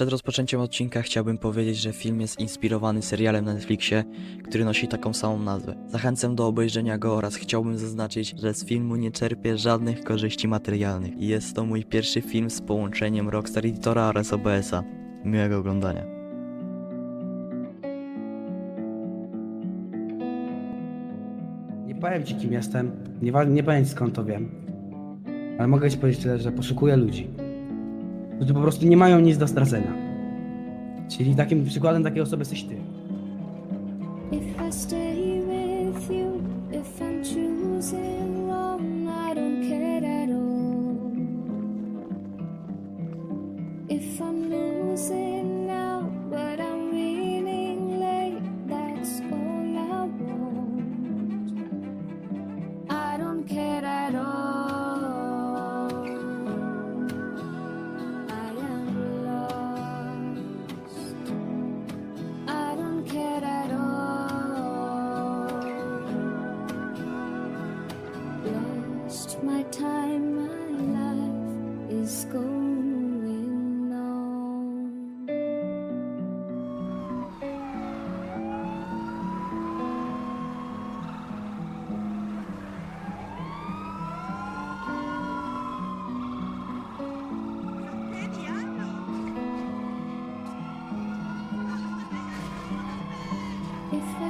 Przed rozpoczęciem odcinka chciałbym powiedzieć, że film jest inspirowany serialem na Netflixie, który nosi taką samą nazwę. Zachęcam do obejrzenia go oraz chciałbym zaznaczyć, że z filmu nie czerpię żadnych korzyści materialnych jest to mój pierwszy film z połączeniem Rockstar Editora oraz OBS-a. Miłego oglądania. Nie powiem ci kim jestem, nie, nie ci skąd to wiem. Ale mogę ci powiedzieć tyle, że poszukuję ludzi, którzy po prostu nie mają nic do stracenia. Czyli takim przykładem takiej osoby jesteś ty. If I stay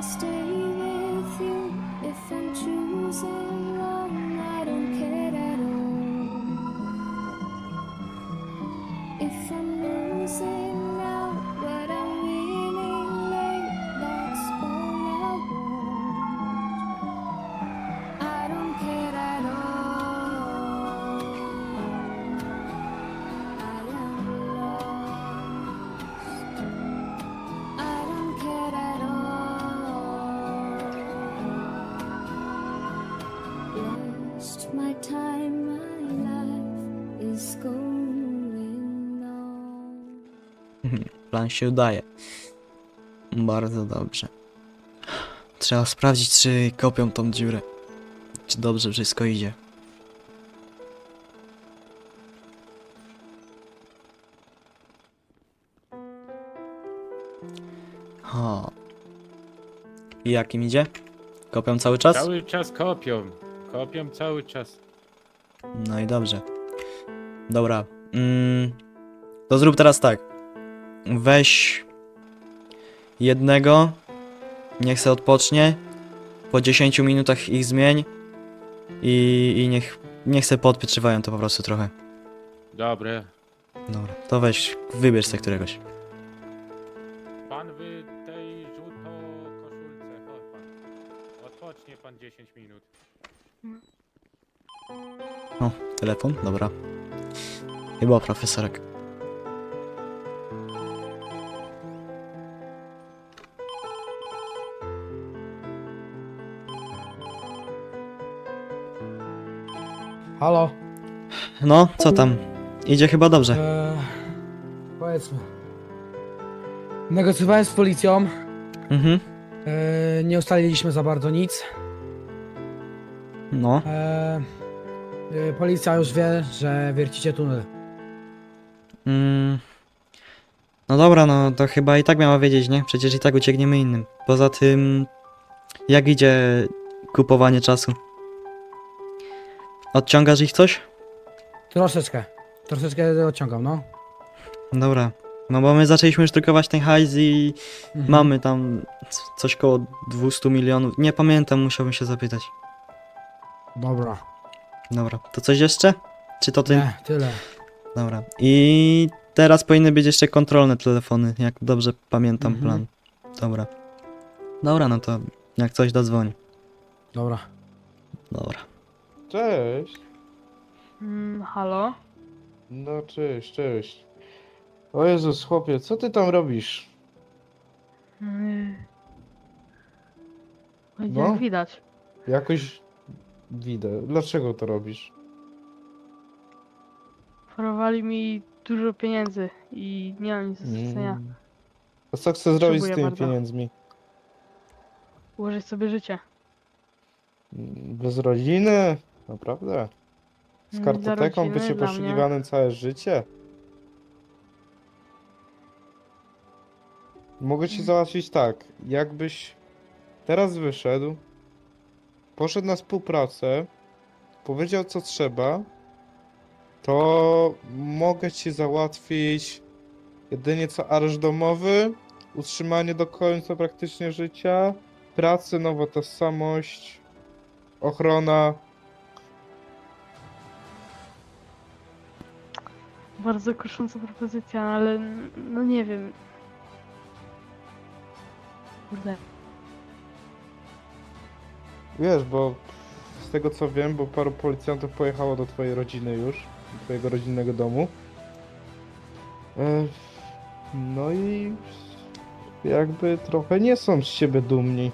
I stay with you, if I'm choosing wrong, I don't care at all. If I'm Plan się udaje. Bardzo dobrze. Trzeba sprawdzić, czy kopią tą dziurę. Czy dobrze wszystko idzie. Ha. I jak im idzie? Kopią cały czas? Cały czas kopią. Kopią cały czas. No i dobrze. Dobra. Mm, to zrób teraz tak. Weź jednego. Niech se odpocznie. Po 10 minutach ich zmień. I, i niech, niech se podpietrzywają to po prostu trochę. Dobre. Dobra, to weź, wybierz se któregoś. Pan w tej żółto koszulce. Chodź pan. Odpocznie pan 10 minut. O, telefon, dobra. Chyba profesorek. Halo? No, co tam? Idzie chyba dobrze. Eee, powiedzmy. Negocjowałem z policją, Mhm. eee, nie ustaliliśmy za bardzo nic. No, Eee, eee, policja już wie, że wiercicie tunel. Mm. No dobra, no to chyba i tak miała wiedzieć, nie? Przecież i tak uciekniemy innym. Poza tym, jak idzie kupowanie czasu? Odciągasz ich coś? Troszeczkę. Troszeczkę odciągam, no. Dobra. No bo my zaczęliśmy już drukować ten hajs i Mhm. mamy tam c- coś koło 200 milionów. Nie pamiętam, musiałbym się zapytać. Dobra. Dobra, to coś jeszcze? Czy to ty? Nie, tyle. Dobra. I teraz powinny być jeszcze kontrolne telefony, jak dobrze pamiętam Mhm. plan. Dobra. Dobra, no to jak coś dozwoni. Dobra. Dobra. Cześć. Mm, halo? No cześć, cześć. O Jezus, chłopie, co ty tam robisz? Mm. No. Jak widać. Jakoś widzę. Dlaczego to robisz? Oferowali mi dużo pieniędzy i nie mam nic do stracenia. Mm. A co chcesz zrobić z tymi bardzo. pieniędzmi? Ułożyć sobie życie. Mm, Bez rodziny? Naprawdę? Z Mm, kartoteką bycie dla mnie. poszukiwanym całe życie? Mogę ci załatwić tak, jakbyś teraz wyszedł, poszedł na współpracę, powiedział co trzeba, to mogę ci załatwić jedynie co areszt domowy, utrzymanie do końca praktycznie życia, pracy, nowa tożsamość, ochrona. Bardzo kusząca propozycja, ale no nie wiem. Kurde. Wiesz, bo z tego co wiem, bo paru policjantów pojechało do twojej rodziny już, do twojego rodzinnego domu. E, No i jakby trochę nie są z siebie dumni.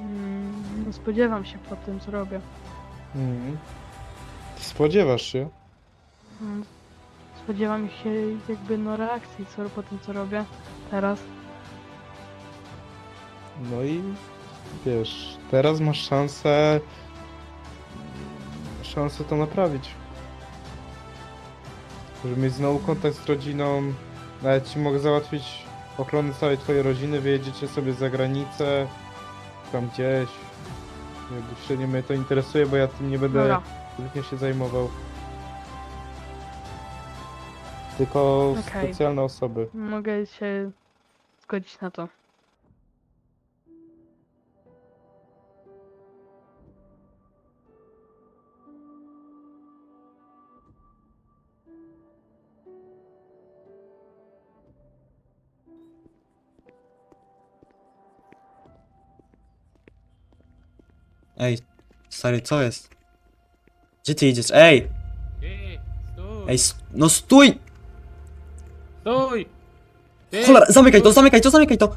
Mm, No spodziewam się po tym, co robię. Mhm. Spodziewasz się? Mm, Spodziewam się jakby no reakcji co, po tym, co robię teraz. No i wiesz, teraz masz szansę szansę to naprawić. Żeby mieć znowu kontakt z rodziną, nawet ci mogę załatwić ochronę całej twojej rodziny, wyjedziecie sobie za granicę, tam gdzieś. Jakby się nie mnie to interesuje, bo ja tym nie będę Dobra, zbytnio się zajmował. Tylko Okej. specjalne osoby. mogę się zgodzić na to. Ej, stary, co jest? Gdzie ty idziesz? Ej! Ty, stój! Ej, s- no stój! Stój! Ty, Cholera, zamykaj to, zamykaj to, zamykaj to!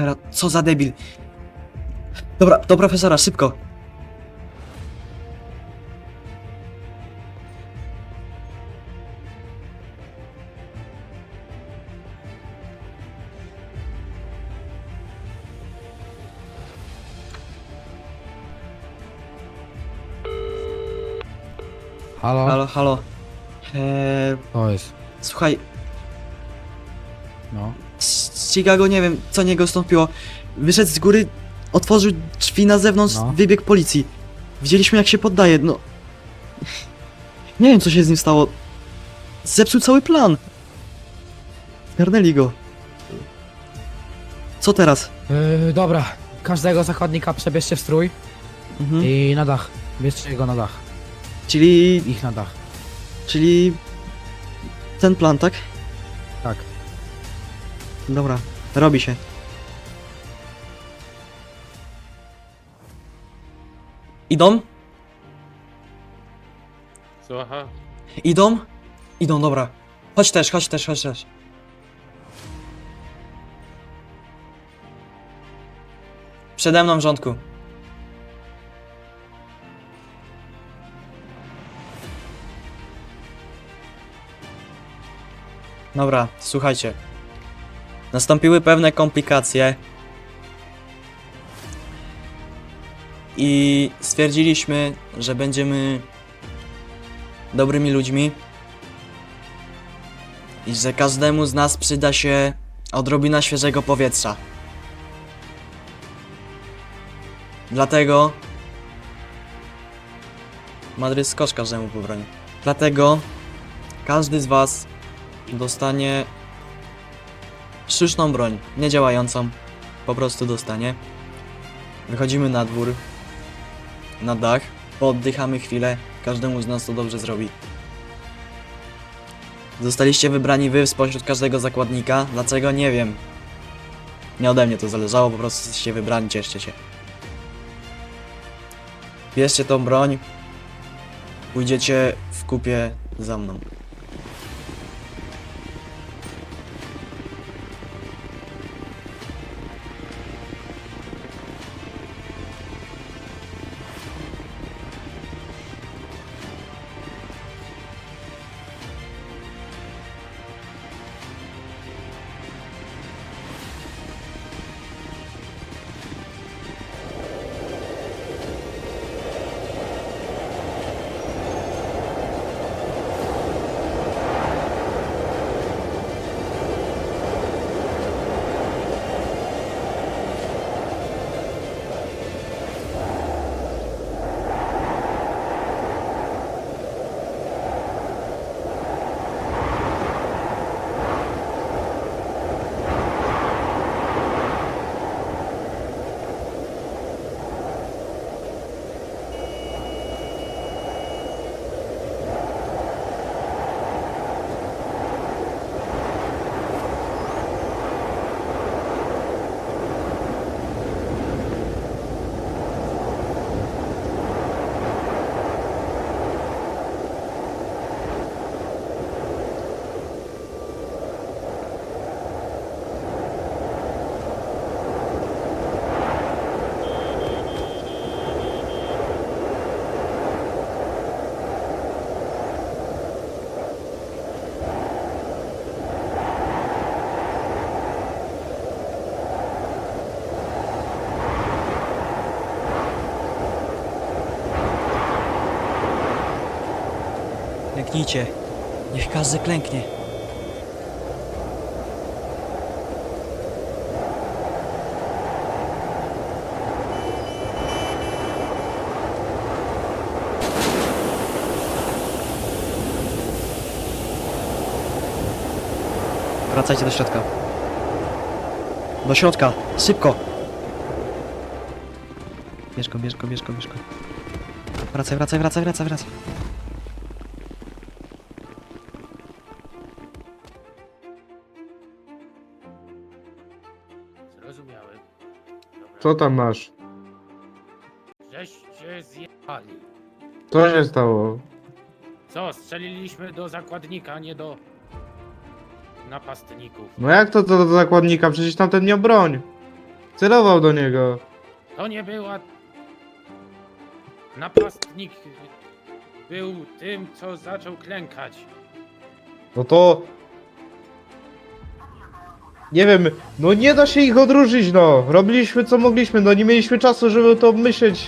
Cholera, co za debil. Dobra, do profesora, szybko. Halo? Halo, halo. Eee, To jest. słuchaj. Z Chicago nie wiem, co niego stąpiło. Wyszedł z góry, otworzył drzwi na zewnątrz, No. wybiegł policji. Widzieliśmy jak się poddaje, no... Nie wiem co się z nim stało. Zepsuł cały plan. Zgarnęli go. Co teraz? Yy, dobra, każdego zakładnika przebierzcie w strój Mhm. i na dach. Bierzcie go na dach. Czyli... Ich na dach. czyli... Ten plan, tak? Tak. Dobra, robi się. Idą? Słucham? Idą? Idą, dobra. Chodź też, chodź też, chodź też. Przede mną rządku. Dobra, słuchajcie. Nastąpiły pewne komplikacje. I stwierdziliśmy, że będziemy dobrymi ludźmi i że każdemu z nas przyda się odrobina świeżego powietrza. Dlatego Madryt skocz każdemu po broni. Dlatego każdy z was dostanie sztuczną broń, niedziałającą, po prostu dostanie. Wychodzimy na dwór, na dach Pooddychamy chwilę, każdemu z nas to dobrze zrobi. Zostaliście wybrani wy spośród każdego zakładnika. Dlaczego? Nie wiem. Nie ode mnie to zależało, po prostu jesteście wybrani, cieszcie się. Bierzcie tą broń. Pójdziecie w kupie za mną. Klęknijcie. Niech każdy klęknie. Wracajcie do środka. Do środka! Szybko! Bierz go, bierz go. Wracaj, wracaj, wracaj, wracaj, wracaj. Co tam masz? Żeście zjechali. Co się stało? Co, strzeliliśmy do zakładnika, nie do napastników. No jak to, to do zakładnika? Przecież tamten miał broń. Celował do niego. To nie była... Napastnik był tym, co zaczął klękać. No to... Nie wiem, no nie da się ich odróżnić, no. Robiliśmy co mogliśmy, no nie mieliśmy czasu, żeby to myśleć.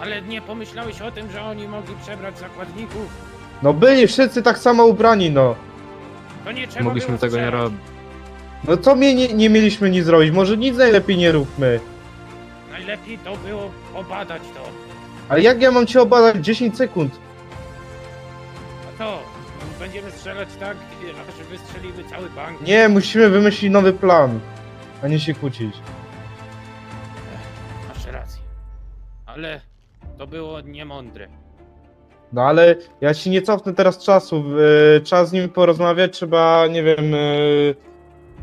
Ale nie pomyślałeś o tym, że oni mogli przebrać zakładników? No byli wszyscy tak samo ubrani, no. To nie trzeba Mogliśmy było tego nie strzelać. robić. No co my nie, nie mieliśmy nic zrobić? Może nic najlepiej nie róbmy. Najlepiej to było obadać to. Ale jak ja mam cię obadać 10 sekund? A to, będziemy strzelać tak, aż wystrzelimy cały bank. Nie, musimy wymyślić nowy plan, a nie się kłócić. Masz rację. Ale to było niemądre. No ale ja ci nie cofnę teraz czasu. Trzeba z nim porozmawiać, trzeba, nie wiem, yy,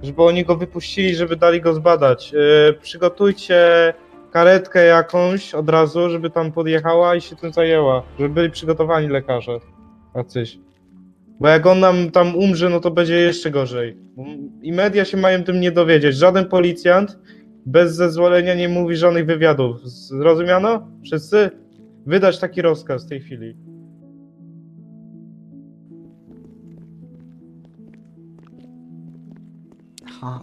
żeby oni go wypuścili, żeby dali go zbadać. Yy, przygotujcie karetkę jakąś od razu, żeby tam podjechała i się tym zajęła. Żeby byli przygotowani lekarze. Jacyś. Bo jak on nam tam umrze, no to będzie jeszcze gorzej. I media się mają tym nie dowiedzieć. Żaden policjant bez zezwolenia nie mówi żadnych wywiadów. Zrozumiano? Wszyscy? Wydać taki rozkaz w tej chwili. Ha.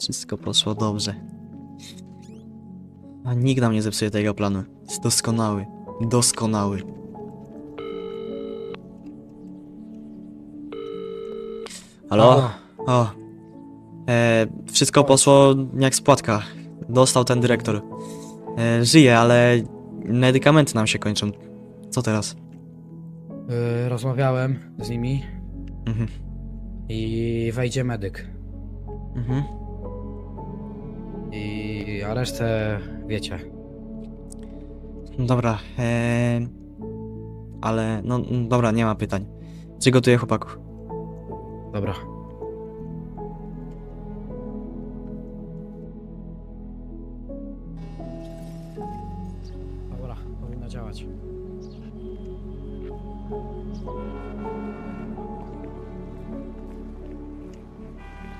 Wszystko poszło dobrze. A nikt nam nie zepsuje tego planu. Jest doskonały. Doskonały. Halo? O. E, wszystko poszło jak spłatka. Dostał ten dyrektor. E, żyje, ale medykamenty nam się kończą. Co teraz? Yy, rozmawiałem z nimi Mhm. i wejdzie medyk. Mhm. I a resztę wiecie. Dobra, eee, ale no dobra, nie ma pytań. Przygotuję chłopaków. Dobra. Dobra, powinno działać.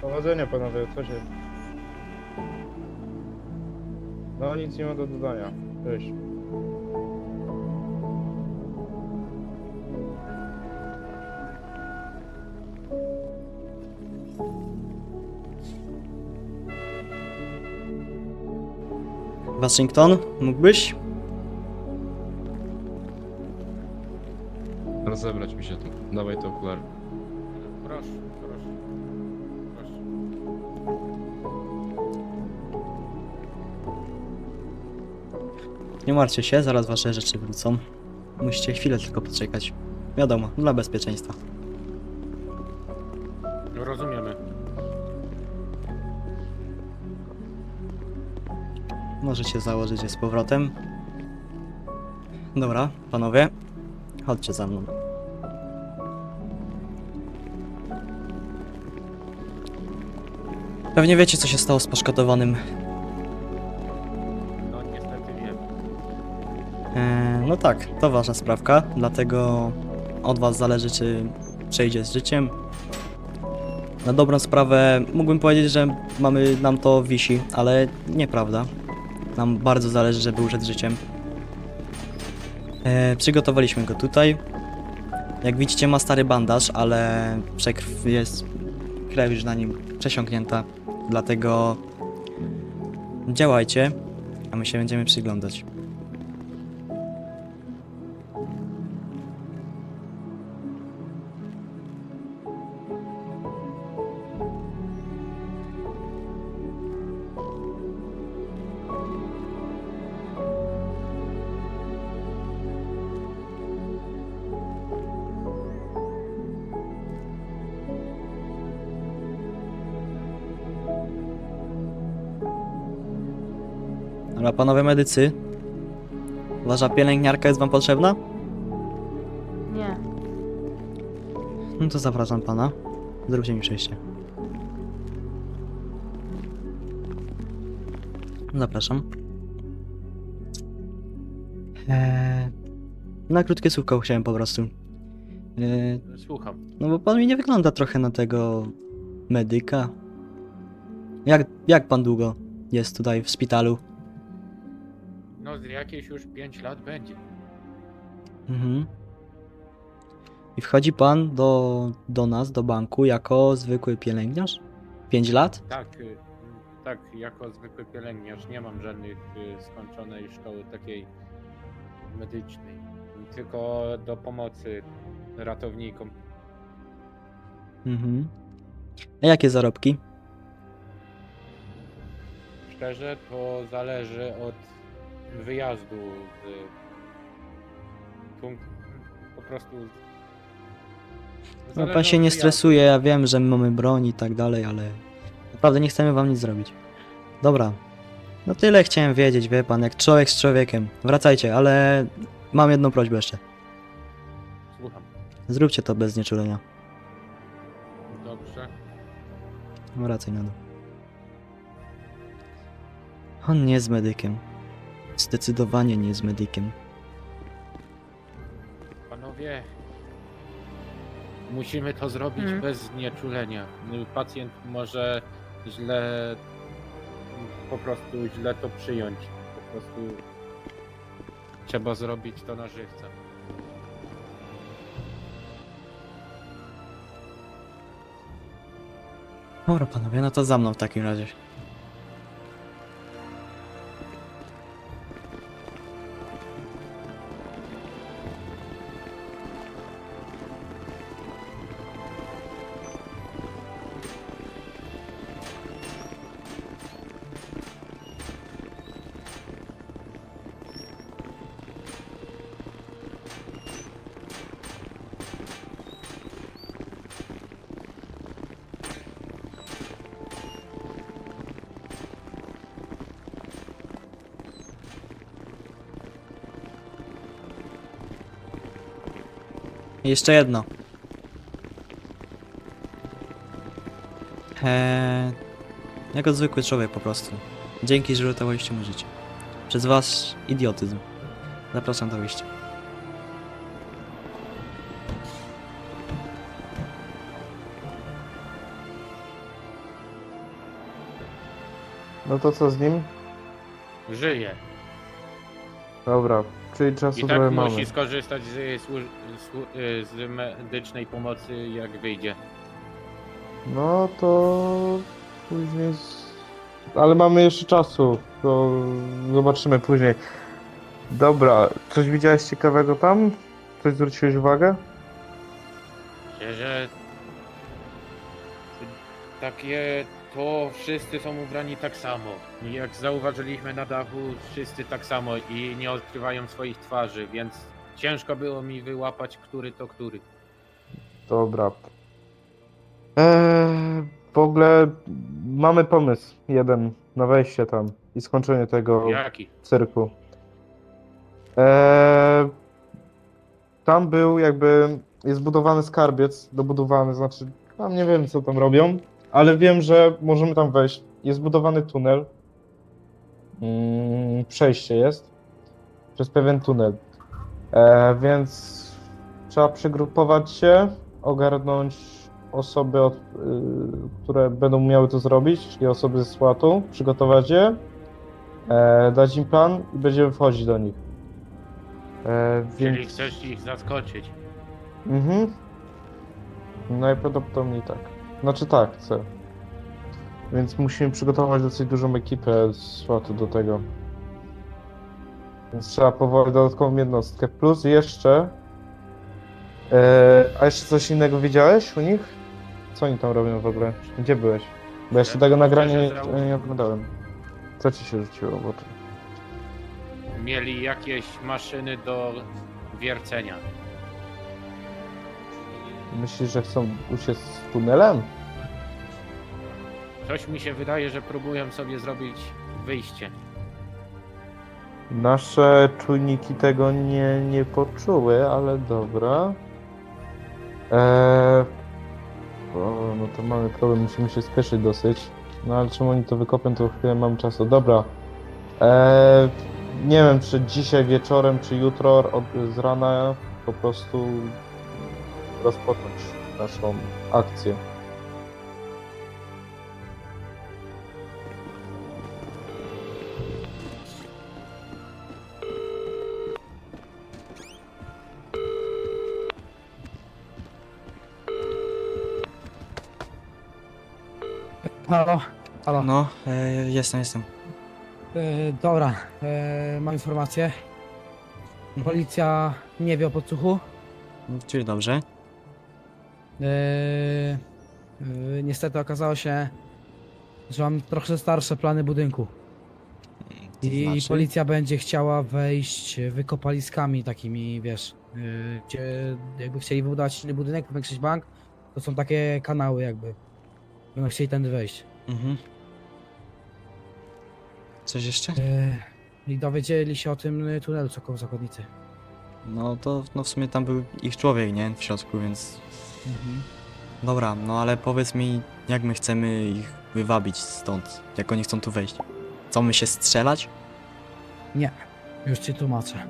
Powodzenia panowie, co się... No nic nie ma do dodania. Cześć. Waszyngton, mógłbyś? Rozebrać mi się tu. Dawaj te okulary. Proszę, proszę. Proszę. Nie martwcie się, zaraz wasze rzeczy wrócą. Musicie chwilę tylko poczekać. Wiadomo, dla bezpieczeństwa. Możecie założyć je z powrotem. Dobra, panowie, chodźcie za mną. Pewnie wiecie, co się stało z poszkodowanym. No niestety wiem. Eee, no tak, to wasza sprawka, dlatego od was zależy, czy przejdzie z życiem. Na dobrą sprawę mógłbym powiedzieć, że mamy nam to wisi, ale nieprawda. Nam bardzo zależy, żeby z życiem. Eee, przygotowaliśmy go tutaj. Jak widzicie ma stary bandaż, ale przekrw jest krew już na nim przesiąknięta. Dlatego działajcie, a my się będziemy przyglądać. Dobra, panowie medycy. Wasza pielęgniarka jest wam potrzebna? Nie. No to zapraszam pana. Zróbcie mi przejście. Zapraszam. Eee, na krótkie słówko chciałem po prostu. Eee, Słucham. no bo pan mi nie wygląda trochę na tego medyka. Jak, jak pan długo jest tutaj w szpitalu? No z jakieś już 5 lat będzie. Mhm. I wchodzi pan do, do nas, do banku, jako zwykły pielęgniarz? 5 lat? Tak, y, tak, jako zwykły pielęgniarz nie mam żadnych y, skończonej szkoły takiej medycznej. Tylko do pomocy ratownikom. Mhm. A jakie zarobki? Szczerze, to zależy od wyjazdu z punktu. Po prostu. No, pan się nie stresuje, ja wiem, że my mamy broń i tak dalej, ale naprawdę nie chcemy wam nic zrobić. Dobra. No tyle chciałem wiedzieć, wie pan, jak człowiek z człowiekiem. Wracajcie, ale mam jedną prośbę jeszcze. Słucham. Zróbcie to bez znieczulenia. Dobrze. Wracaj na dół. On nie jest medykiem. Zdecydowanie nie jest medykiem. Panowie, musimy to zrobić Mhm. bez znieczulenia. Pacjent może źle, po prostu źle to przyjąć. Po prostu trzeba zrobić to na żywca. Dobra panowie, no to za mną w takim razie. Jeszcze jedno. Eee, jako zwykły człowiek po prostu. Dzięki, że uratowaliście mu życie. Przez wasz idiotyzm. Zapraszam do wyjścia. No to co z nim? Żyje. Dobra, czyli czasu I trochę tak mamy. musi skorzystać z, służ- słu- y, z medycznej pomocy, jak wyjdzie. No to później. Z... Ale mamy jeszcze czasu. To zobaczymy później. Dobra, coś widziałeś ciekawego tam? Coś zwróciłeś uwagę? Szczerze, takie to wszyscy są ubrani tak samo. I Jak zauważyliśmy na dachu, wszyscy tak samo i nie odkrywają swoich twarzy, więc ciężko było mi wyłapać, który to który. Dobra. Eee, w ogóle mamy pomysł jeden na wejście tam i skończenie tego Jaki? cyrku. Eee, tam był jakby, jest budowany skarbiec, dobudowany, znaczy, tam nie wiem co tam robią, ale wiem, że możemy tam wejść. Jest budowany tunel. Mm, przejście jest przez pewien tunel. Eee, więc trzeba przygrupować się, ogarnąć osoby, od, y, które będą miały to zrobić, czyli osoby ze SWAT-u, przygotować je, e, dać im plan i będziemy wchodzić do nich. E, Czyli więc... chcesz ich zaskoczyć. Mhm. Najprawdopodobniej tak. Znaczy tak, chcę. Więc musimy przygotować dosyć dużą ekipę SWAT-u do tego. Więc trzeba powołać dodatkową jednostkę. Plus jeszcze... E, a jeszcze coś innego widziałeś u nich? Co oni tam robią w ogóle? Gdzie byłeś? Bo jeszcze Ja tego nagrania nie, zrał- nie oglądałem. Co ci się rzuciło w oczy? Mieli jakieś maszyny do wiercenia. Myślisz, że chcą uciec z tunelem? Coś mi się wydaje, że próbują sobie zrobić wyjście. Nasze czujniki tego nie, nie poczuły, ale dobra. Eee, o, no to mamy problem, musimy się spieszyć dosyć. No ale czemu oni to wykopią, to chwilę mam czasu. Dobra. Eee, nie wiem, czy dzisiaj wieczorem, czy jutro od, z rana po prostu rozpocząć naszą akcję. Halo, halo. No, e, jestem, jestem. E, dobra, e, mam informację. Policja nie wie o podsłuchu. Czyli dobrze. E, e, niestety okazało się, że mam trochę starsze plany budynku. To I znaczy? policja będzie chciała wejść wykopaliskami takimi, wiesz, e, gdzie jakby chcieli wybudować inny budynek, powiększyć bank, to są takie kanały jakby. Będą chcieli tędy wejść. Mhm. Coś jeszcze? E, I dowiedzieli się o tym tunelu, co koło zakładnicy. No to no w sumie tam był ich człowiek, nie? W środku, więc... Dobra, no ale powiedz mi, jak my chcemy ich wywabić stąd, jak oni chcą tu wejść? Co, my się strzelać? Nie, już ci tłumaczę.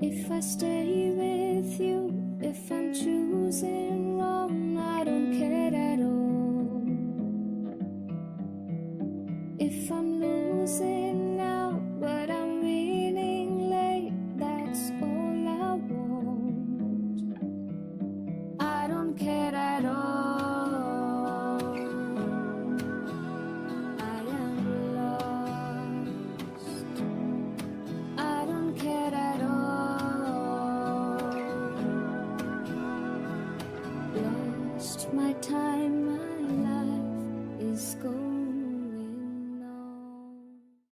If I stay with you, if I'm choosing wrong, I don't care